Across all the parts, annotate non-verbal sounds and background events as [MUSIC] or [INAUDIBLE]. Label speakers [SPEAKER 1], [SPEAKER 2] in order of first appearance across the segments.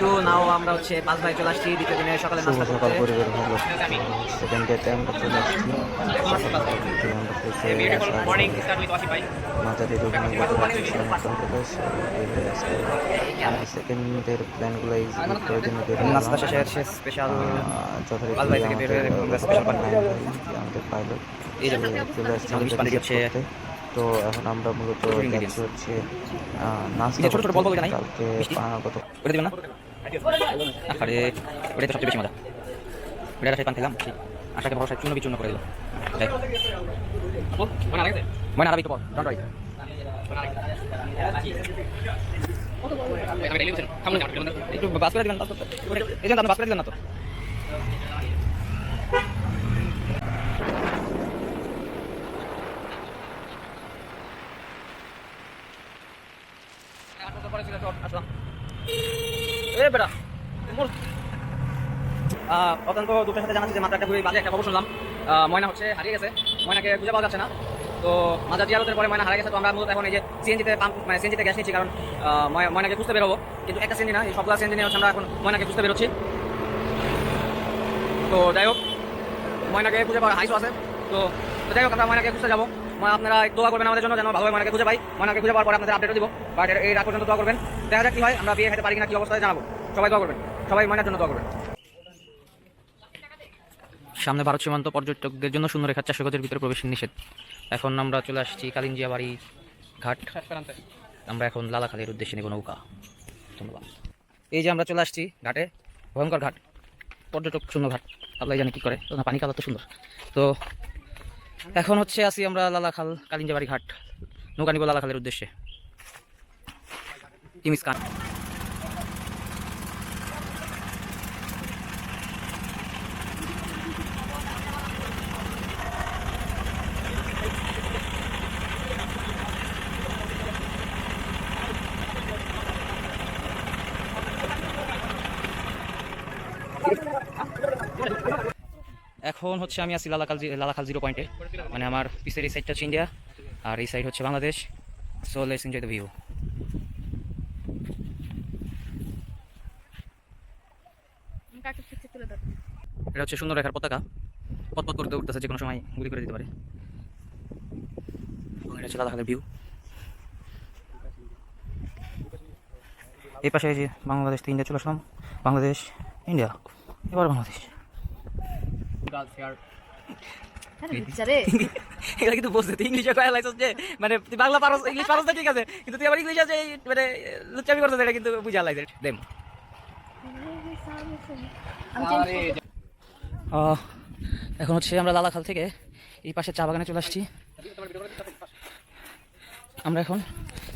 [SPEAKER 1] Day to নাও আমরা হচ্ছে পাঁচ ভাই চলে আসছি দ্বিতীয় দিনে সকালে নাস্তা
[SPEAKER 2] সকাল
[SPEAKER 1] করতে
[SPEAKER 2] পরিবার ভালো সেকেন্ড ডেতে আমরা চলে আসছি মাঝারি রোগী সেকেন্ডের প্ল্যানগুলো এক্সিকিউট করে জন্য বের
[SPEAKER 1] নাস্তা শেষে শেষ স্পেশাল
[SPEAKER 2] যথারীতি
[SPEAKER 1] হয়ে
[SPEAKER 2] আমাদের পাইলট চলে আসছে করতে। তো এখন আমরা মূলত। যাচ্ছি হচ্ছে নাস্তা করতে। কালকে গত
[SPEAKER 1] আরে ওটাই তো সবচেয়ে বেশি মজা। ওটা সেই পান খেলাম আশাকে ভরসা চূর্ণ বিচূর্ণ করে দিল মনে আরবি তো বল ডন্ট রাইট একটু বাস করে দিবেন বাস করতে। এই জন্য আপনি বাস করে দিলেন না তো। এ বেটা অত্যন্ত দুঃখের সাথে জানাচ্ছি যে মাত্র একটা খুবই বাজে একটা খবর শুনলাম। ময়না হচ্ছে, হারিয়ে গেছে। ময়নাকে খুঁজে পাওয়া যাচ্ছে না। তো মাজার জিয়ারতের পরে ময়না হারিয়ে গেছে, তো আমরা মূলত এখন এই যে সিএনজিতে পাম্প মানে সিএনজিতে গ্যাস নিচ্ছি, কারণ ময়নাকে খুঁজতে বেরোবো কিন্তু একটা সিএনজি না, এই সবগুলো সিএনজি নিয়ে হচ্ছে আমরা এখন ময়নাকে খুঁজতে বেরোচ্ছি। তো যাই হোক, ময়নাকে খুঁজে পাওয়ার হাইসও আছে। তো যাই হোক, আমরা ময়নাকে খুঁজতে যাব। আপনারা দোয়া করবেন আমাদের জন্য, যেন ভালোভাবে ময়নাকে খুঁজে পাই। ময়নাকে খুঁজে পাওয়ার পরে আপনাদের আপডেটও দিব। বাট এই রাত পর্যন্ত দোয়া করবেন। দেখা যাক কি হয়, আমরা বিয়ে খেতে পারি কিনা, কি অবস্থায় জানাব। সবাই দোয়া করবেন, সবাই ময়নার জন্য দোয়া করবেন। সামনে ভারত সীমান্ত পর্যটকদের জন্য শূন্য রেখার চারশো গজের ভিতরে প্রবেশ নিষেধ। এখন আমরা চলে আসছি কালিঞ্জিয়া বাড়ি ঘাট। আমরা এখন লালাখালির উদ্দেশ্যে নেব নৌকা। ধন্যবাদ। এই যে আমরা চলে আসছি ঘাটে, ভয়ঙ্কর ঘাট, পর্যটক শূন্য ঘাট। আল্লাহ জানে কী করে পানি কালার তো সুন্দর। তো এখন হচ্ছে আসি আমরা লালাখাল কালিঞ্জিয়া বাড়ি ঘাট। নৌকা নিব লালাখালের উদ্দেশ্যে। টিমিস খান এখন হচ্ছে আমি আছি লালাকাল জি- লালাখাল জিরো পয়েন্টে মানে আমার পিছের এই সাইডটা হচ্ছে ইন্ডিয়া আর এই সাইড হচ্ছে Bangladesh. So let's enjoy the view এটা হচ্ছে সুন্দর রেখার পতাকা। পথ পথ করতে উঠতেছে যে কোনো সময় গুলি করে দিতে পারে। এবং এটা হচ্ছে ভিউ এই পাশে যে বাংলাদেশ থেকে ইন্ডিয়া চলে আসলাম। বাংলাদেশ ইন্ডিয়া এবার বাংলাদেশ। [LAUGHS] এগুলো কিন্তু বলছে তুই ইংলিশে কয়া যে? মানে তুই বাংলা পারস ইংলিশ পারস না ঠিক আছে? কিন্তু তুই আবার ইংলিশ আছে মানে লুচ্চামি করছিস এটা কিন্তু বুঝা দেম। এখন হচ্ছে আমরা লালাখাল থেকে এই পাশে চা বাগানে চলে আসছি। আমরা এখন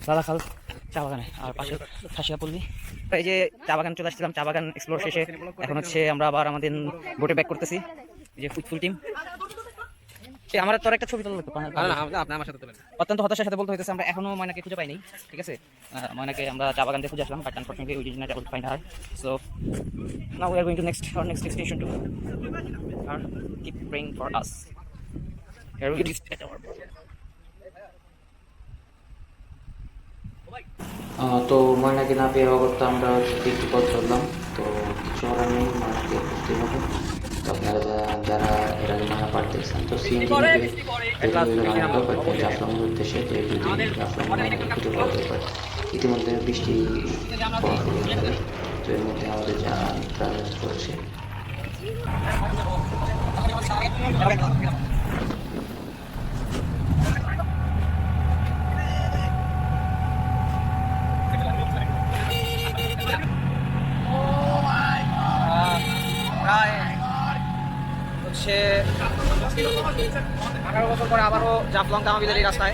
[SPEAKER 1] লালাখাল চা বাগানে আর পাশে খাসিয়া পল্লী এই যে চা বাগান চলে আসছিলাম, চা বাগান এক্সপ্লোর শেষে। এখন হচ্ছে আমরা আবার আমাদের বোটে ব্যাক করতেছি যে ফুল টিম এ, আমার তোর একটা ছবি তোলা লাগতো অত্যন্ত হতাশার সাথে বলতে হইতেছে আমরা এখনও ময়নাকে খুঁজে পাইনি ঠিক আছে? ময়নাকে আমরা চা বাগান দিয়ে খুঁজে আসলাম but unfortunately we did not able find her so now we are going to next our next destination to আর keep praying for us. Here we is at our
[SPEAKER 2] ah, তো ময়নাকে না পেয়ে অবস্থা আমরা একটু পথ চললাম তো কিছু করার নেই খুঁজতে হবে। তো আপনারা যারা- এর আগে পাঠ দেখছেন তো সিএনজি জাফলংয়ের উদ্দেশ্যে তো এই দুদিন জাফলং পাওয়া যেতে ইতিমধ্যে বৃষ্টি পড়া শুরু হয়ে যাবে তো এর মধ্যে আমাদের যা ট্রাভেল করেছে
[SPEAKER 1] প্রায় হচ্ছে আঠারো বছর পরে আবারও জাফলং তামাবিলের এই রাস্তায়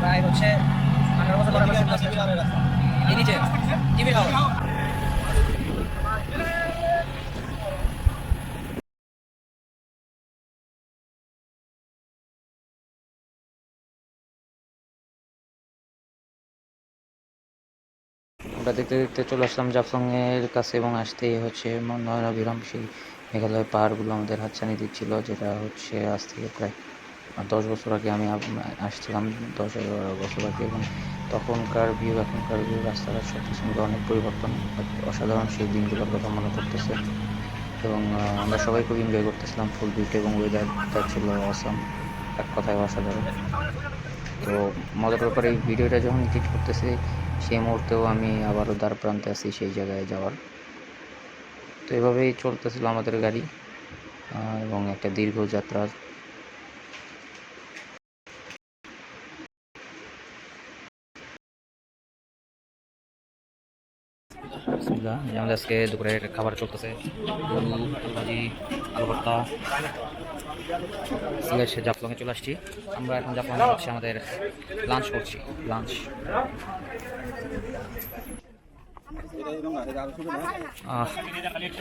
[SPEAKER 1] প্রায় হচ্ছে আঠারো বছর পরে। এই নিচে টিভি টাওয়ার
[SPEAKER 2] আমরা দেখতে দেখতে চলে আসলাম জাফলংয়ের কাছে এবং আসতেই হচ্ছে নয়না বিরাম সেই মেঘালয় পাহাড়গুলো আমাদের হাতছানি দিচ্ছিল, যেটা হচ্ছে আজ থেকে প্রায় দশ বছর আগে আমি আসছিলাম, দশ এগারো বছর আগে এবং তখনকার ভিউ এখনকার ভিউ রাস্তাঘাট সব মিলে অনেক পরিবর্তন, অসাধারণ সেই দিনগুলোর কথা মনে করতেছে এবং আমরা সবাই খুব এনজয় করতেছিলাম ফুল বিউটি এবং ওয়েদারটা ছিল অসাম এক কথায় অসাধারণ। তো মজার ব্যাপারে, এই ভিডিওটা যখন এডিট করতেছি সেই মুহূর্তেও আমি আবারও দ্বার প্রান্তে আছি সেই জায়গায় যাওয়ার। তো এভাবেই চলতেছিল আমাদের গাড়ি এবং একটা দীর্ঘ যাত্রা।
[SPEAKER 1] আমাদের আজকে দুপুরের খাবার চলতেছে। ভাজি আলু ভর্তা সিলেট জাফলংয়ে চলে আসছি। আমরা এখন জাফলংয়ে হচ্ছে আমাদের লাঞ্চ করছি লাঞ্চ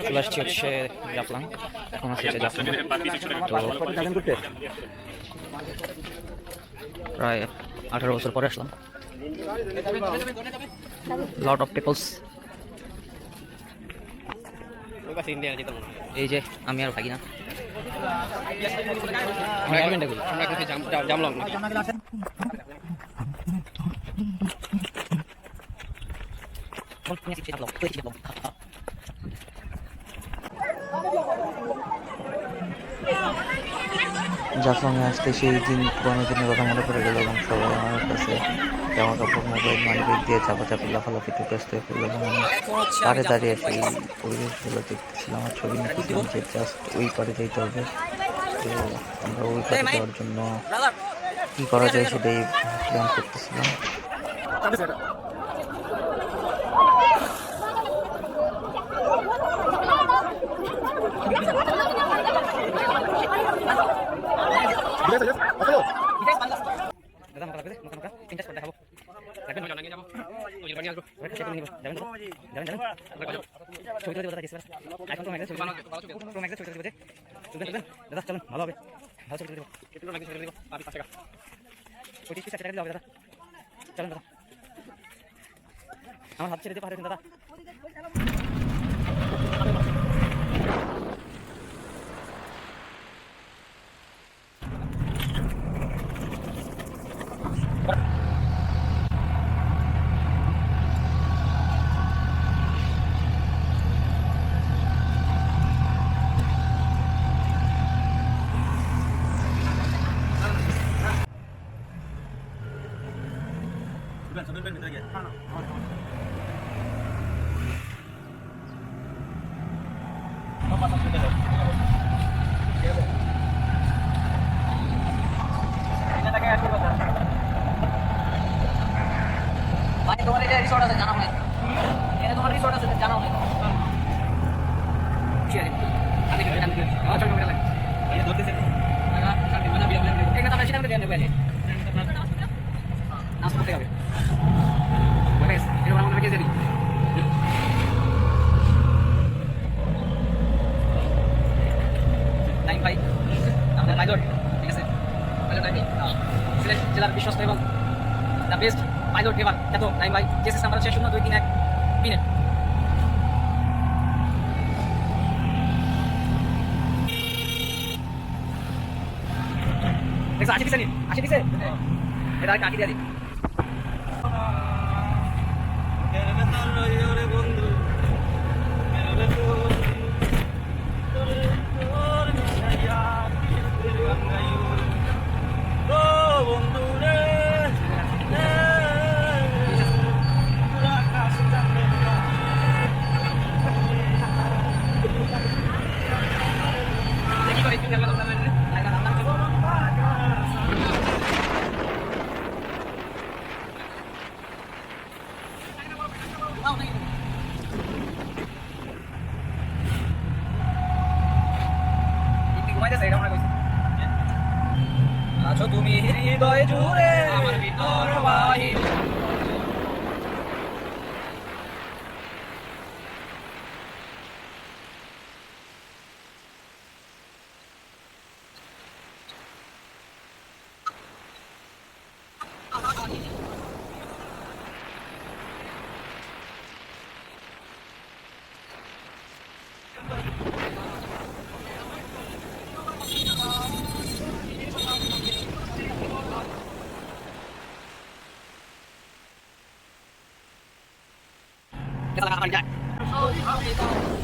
[SPEAKER 1] চলে আসছি হচ্ছে জাফলং। এখন হচ্ছে জাফলং। তো প্রায় আঠারো বছর পরে আসলাম। লট অফ পিপলস এই যে আমি আর থাকি না আমরা হেলমেটটা করি
[SPEAKER 3] জামলং
[SPEAKER 2] জাফলংয়ে আসতে সেই দিন, পুরোনো দিনের কথা মনে পড়ে গেল এবং সবাই আমার কাছে জামা কাপড় মোবাইল, মানিব্যাগ দিয়ে চাপাচাপি, লাফালাফি ব্যস্ত হয়ে পড়ল এবং আমি পাড়ে দাঁড়িয়ে সেই পরিবেশগুলো দেখতেছিলাম। আমার ছবি নিতেছিলাম যে জাস্ট ওই পারে যেতে হবে। তো আমরা ওই পারে যাওয়ার জন্য কী করা যায় সেটাই প্ল্যান করতেছিলাম
[SPEAKER 1] দাদা মাথা লাগবে মাথা মাথা তিনটা স্পট দেখাবো লাগবে না
[SPEAKER 3] জানিয়ে যাব ওই পানি আসব
[SPEAKER 1] ওটা শেয়ার করে নিব যাবেন তো যাবেন যাবেন ছবি তুলে দেবো দাদা কিছু এখন তো ম্যাগনেট ছবি তো ম্যাগনেট ছবি তুলে দেবো চলবেন চলবেন দাদা চলুন ভালো হবে ভালো ছবি তুলে দেবো পিস টাকা দিলে হবে দাদা চলুন দাদা আমার হাত ছেড়ে দিতে পারেন দাদা 准备被你的眼看了 পাইলট এবার এত নাইন ভাই জেসেস নাম্বার হচ্ছে শূন্য দুই তিন এক মিনিট আশি দিছে নি আশি দিছে এটা আরেকটা আঁকি দিয়ে দিই Kita ke?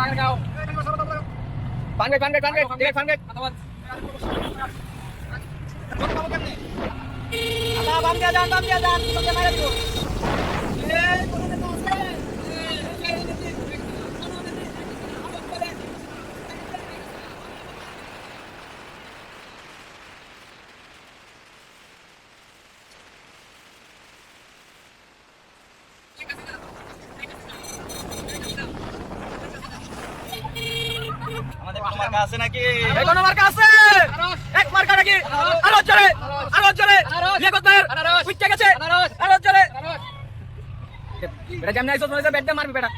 [SPEAKER 3] Pan gate, pan gate, pan gate, direct pan gate. এই কোন মার্কা আছে এক মার্কা নাকি আরও জোরে আরও জোরে লিয়াকত ভাইয়ের উঠতে গেছে আরও জোরে বেটা যেমন আইসো মনে হচ্ছে ব্যাট দিয়ে মারবি বেটা।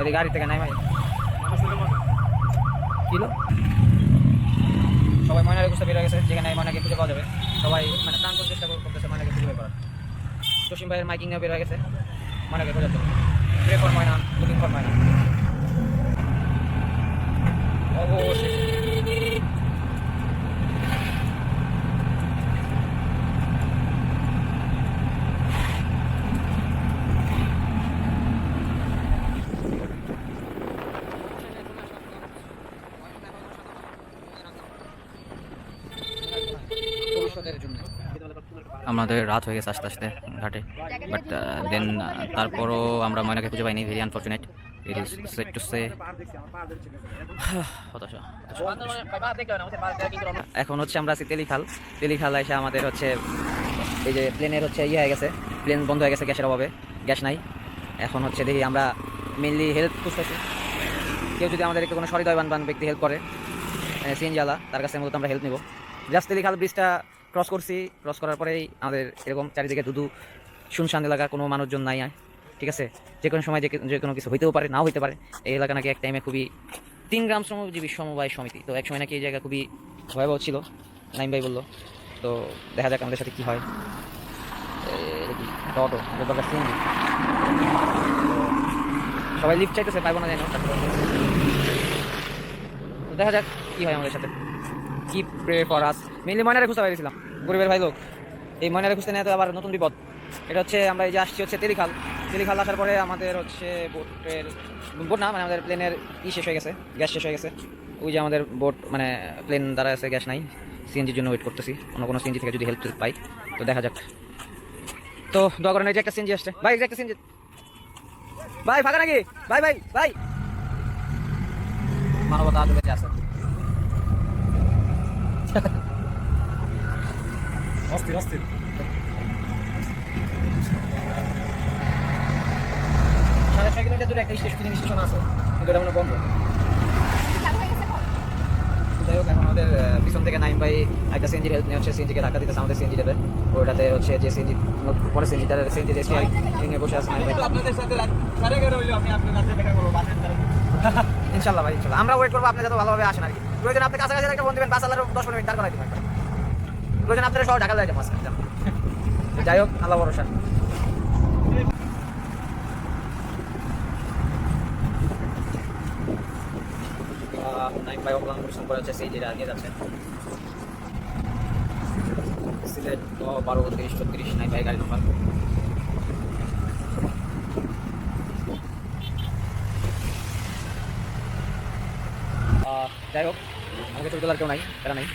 [SPEAKER 3] এদিকে গাড়ি থেকে নাই কিলো সবাই ময়নারে খুঁজতে বের হয়ে গেছে, যেখানে ময়নাকে খুঁজে পাওয়া যাবে। সবাই মানে প্রাণ চেষ্টা করতেছে ময়নাকে খুঁজে করার। জসিম ভাইয়ের মাইকিং নিয়ে বের হয়ে গেছে, ময়নাকে খোঁজার জন্য। Pray for Moyna looking for Moyna. অবশ্যই ভবিষ্যতের জন্য
[SPEAKER 1] আমাদের রাত হয়ে গেছে আস্তে আস্তে ঘাটে। বাট দেন তারপরও আমরা ময়নাকে খুঁজে পাইনি very unfortunate it is sad to say এখন হচ্ছে আমরা আছি তেলিখাল। তেলিখাল এসে আমাদের হচ্ছে, এই যে প্লেনের হচ্ছে ইয়ে হয়ে গেছে। প্লেন বন্ধ হয়ে গেছে গ্যাসের অভাবে, গ্যাস নাই। এখন হচ্ছে দেখি আমরা মেনলি হেল্প খুঁজতেছি। কেউ যদি আমাদেরকে কোনো সহৃদয়বান বান ব্যক্তি হেল্প করে সিএনজি আলা, তার কাছে মূলত আমরা হেল্প নিব। জাস্ট তেলিখাল ব্রিজটা ক্রস করছি ক্রস করার পরেই আমাদের এরকম চারিদিকে দুধু শুনশান এলাকা কোনো মানুষজন নাই ঠিক আছে? যে কোনো সময় যে কোনো কিছু হইতেও পারে, নাও হইতে পারে। এই এলাকা নাকি এক টাইমে খুবই তিন গ্রাম শ্রমজীবী সমবায় সমিতি। তো এক সময় নাকি এই জায়গা খুবই ভয়াবহ ছিল, নাইম ভাই বলল। তো দেখা যাক আমাদের সাথে কি হয়। সবাই লিফট চাইতেছে, পাইবো না জানি না তো দেখা যাক কি হয় আমাদের সাথে। কি প্রে ফর আস মেনলি ময়নারে খুঁজতে পেরেছিলাম গরিবের ভাই লোক। এই ময়নারে খুঁজতে নিয়ে তো আবার নতুন বিপদ। এটা হচ্ছে আমরা এই যে আসছি হচ্ছে তেলিখাল। তেলিখাল আসার পরে আমাদের হচ্ছে বোটের, বোট না মানে আমাদের প্লেনের ই শেষ হয়ে গেছে গ্যাস শেষ হয়ে গেছে। ওই যে আমাদের বোট মানে প্লেন দ্বারা আছে গ্যাস নাই। সিএনজির জন্য ওয়েট করতেছি। অন্য কোনো সিএনজি থেকে যদি হেল্প পাই, তো দেখা যাক। তো দোয়া করেন, এই যে একটা সিএনজি আসছে। ভাই একটা সিএনজি ভাই, ফাঁকা নাকি? ভাই ভাই ভাই। মানবতা আদৌ আছে।
[SPEAKER 3] অস্থির অস্থির
[SPEAKER 1] সাড়ে ছয় কিলোমিটার দূরে একটা স্টেশন স্টেশন আছে। কিন্তু এটা মনে বন্ধ। যাই হোক এখন আমাদের পিছন থেকে নাইম ভাই একটা হেল্প নিয়ে হচ্ছে সিএনজিকে ধাক্কা দিতেছে আমাদের সিএনজি দেবে ওটাতে হচ্ছে যে সিএনজি পরে সিএনজি তার সিএনজি এসে নিয়ে বসে আছে নাইম ভাই।
[SPEAKER 3] আপনাদের সাথে সাড়ে এগারো হইল আমি আপনার দেখা করব
[SPEAKER 1] ইনশাল্লাহ ভাই ইনশাল্লাহ। আমরা ওয়েট করব আপনি যত ভালোভাবে আসেন আর কি। প্রয়োজন আপনি কাছাকাছি একটা ফোন দেবেন, পাঁচ হাজার দশ মিনিট, তার করাই দিবেন। প্রয়োজন আপনারা সব ঢাকা যাইতে পারছেন যাই হোক, আল্লাহ ভরসা। পরিশ্রম করে হচ্ছে সেই যেটা দিয়ে যাচ্ছে। সিলেট বারো তিরিশ ছত্রিশ নাই ভাই গাড়ি নাম্বার যাই হোক তোলার কেউ নাই এরা নাই।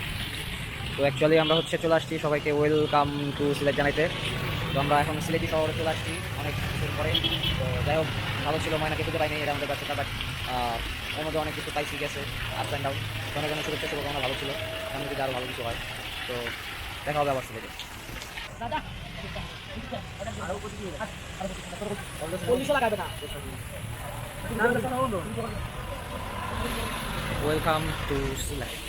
[SPEAKER 1] তো অ্যাকচুয়ালি আমরা হচ্ছে চলে আসছি সবাইকে ওয়েলকাম টু সিলেট জানাইতে। তো আমরা এখন সিলেটি শহরে চলে আসছি অনেক কিছুর পরে। তো যাই হোক ভালো ছিল ময়নাকে খুঁজে পাইনি এটা আমাদের কাছে বাট ওর মধ্যে অনেক কিছু পাইছি গেছে আপ অ্যান্ড ডাউন অনেক অনেক শুভেচ্ছা শুভকামনা ভালো ছিল। সামনে যদি আরও ভালো কিছু হয় তো দেখা হবে আবার সিলেটে। Welcome to Sylhet.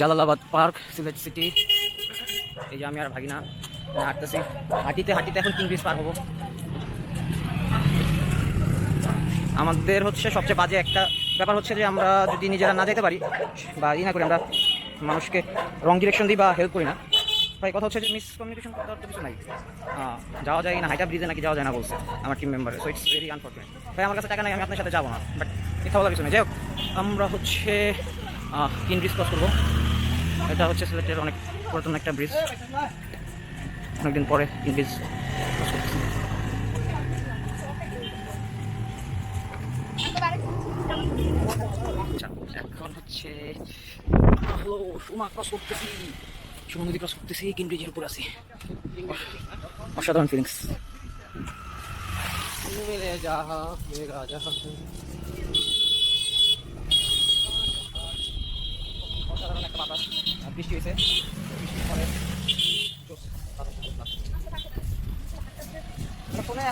[SPEAKER 1] Jalalabad park, Sylhet city. এই যে আমি আর ভাগিনা হাঁটতেছি। হাঁটিতে হাঁটিতে এখন কিংব্রিজ পার হব। আমাদের হচ্ছে সবচেয়ে বাজে একটা ব্যাপার হচ্ছে যে আমরা যদি নিজেরা না যেতে পারি বা ই না করি আমরা মানুষকে রং ডিরেকশন দিই বা হেল্প করি না। ভাই, কথা হচ্ছে যে মিসকমিউনিকেশন করতে তো কিছু নাই। যাওয়া যায় না হাইটা ব্রিজে নাকি যাওয়া যায় না বলছে আমার team member so it's very unfortunate ভাই, আমার কাছে টাকা নাই, আমি আপনার সাথে যাব না। বাট বলার কিছু নেই। যাই হোক, আমরা হচ্ছে কিন ব্রিজ ক্রস করব। এটা হচ্ছে সিলেটের অনেক পুরাতন একটা ব্রিজ অনেকদিন পরে কিন ব্রিজ আচ্ছা হচ্ছে নদী অসাধারণ ফিলিংস বৃষ্টি হয়েছে বৃষ্টির পরে। আমরা ফোনে।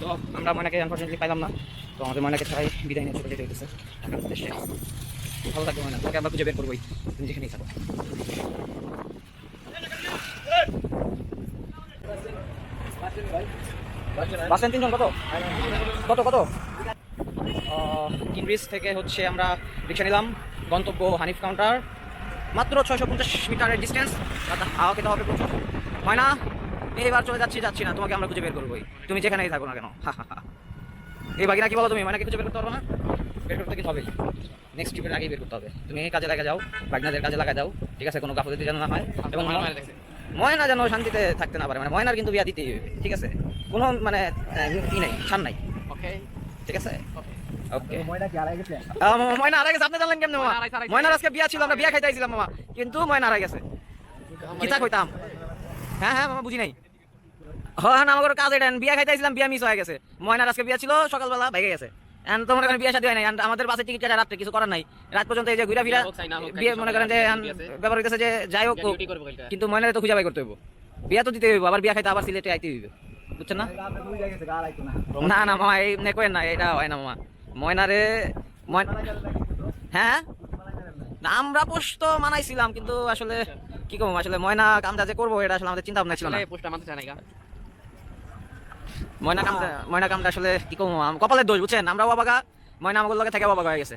[SPEAKER 1] তো আমরা ময়নাকে আনফর্চুনেটলি পাইলাম না তো আমাদের ময়নাকে ছাড়াই বিদায় নিয়ে চলে যেতে উদ্দেশ্যে ভালো থাকবে ময়না তোকে আবার খুঁজে বের করবোই তুমি যেখানেই থাকো বাসেন তিনজন কত কত কত কিনব্রিজ থেকে হচ্ছে আমরা রিক্সা নিলাম। গন্তব্য হানিফ কাউন্টার। মাত্র ছয়শো পঞ্চাশ মিটারের ডিস্টেন্স হাওয়া খেতে হবে প্রচুর। হয় না? এইবার চলে যাচ্ছি যাচ্ছি না। তোমাকে আমরা খুঁজে বের করবোই। তুমি যেখানেই থাকো না কেন? হা হা হা। এই বাকি না কি বলো তুমি? মানে খুঁজে বের করতে পারব না? বের করতে কিন্তু হবে? নেক্সট ট্রিপের আগেই বের করতে হবে। তুমি কাজে লাগা যাও। বাগনাদের কাজে লাগা যাও। ঠিক আছে? কোনো গাফলতি যেন না হয়। এবং ময়না যেন শান্তিতে থাকতে না পারে। মানে ময়নার কিন্তু বিয়া দিতেই হবে। ঠিক আছে? কোনো মানে ই নাই ছাড় নাই। ঠিক আছে? ওকে ময়না হারা গেছে আপনি জানলেন কেমনে মামা? ময়নার আজকে বিয়া ছিল আমরা বিয়া খাইতে আইছিলাম মামা। কিন্তু ময়না হারা গেছে। কিতা কইতাম হ্যাঁ হ্যাঁ মামা বুঝি নাই। হ্যাঁ না আমার কাজ এটা বিয়া খাইতে আইছিলাম বিয়া মিস হয়ে গেছে। ময়নার আজকে বিয়া ছিল সকালবেলা ভেঙে গেছে। এখন তোমার এখানে বিয়া শাদী হয় নাই আমাদের বাসে টিকিট কাটা রাত্রে কিছু করার নাই। রাত পর্যন্ত এই যে ঘুরা ফিরা বিয়ে মনে করেন যে ব্যাপার হইতেছে যে যাই হোক কিন্তু ময়নারে তো খুঁজে বাই করতে হইব। বিয়া তো দিতে হইব আবার বিয়া খাইতে আবার সিলেটে আইতে হইব। বুঝছেন না? না? না মামা এই নে না এটা হয় না মামা। ময়নারে ময়না হ্যাঁ? না আমরা পোষ তো মানাইছিলাম কিন্তু আসলে কি করব? আসলে ময়না কামটা যে করব এটা আসলে আমাদের চিন্তা ভাবনা ছিল না। ময়না কামটা ময়না কামটা আসলে কি করব? কপালের দোষ বুঝছেন? আমরা বাবাগা ময়না আমাদের লগে থেকে বাবাগা হয়ে গেছে।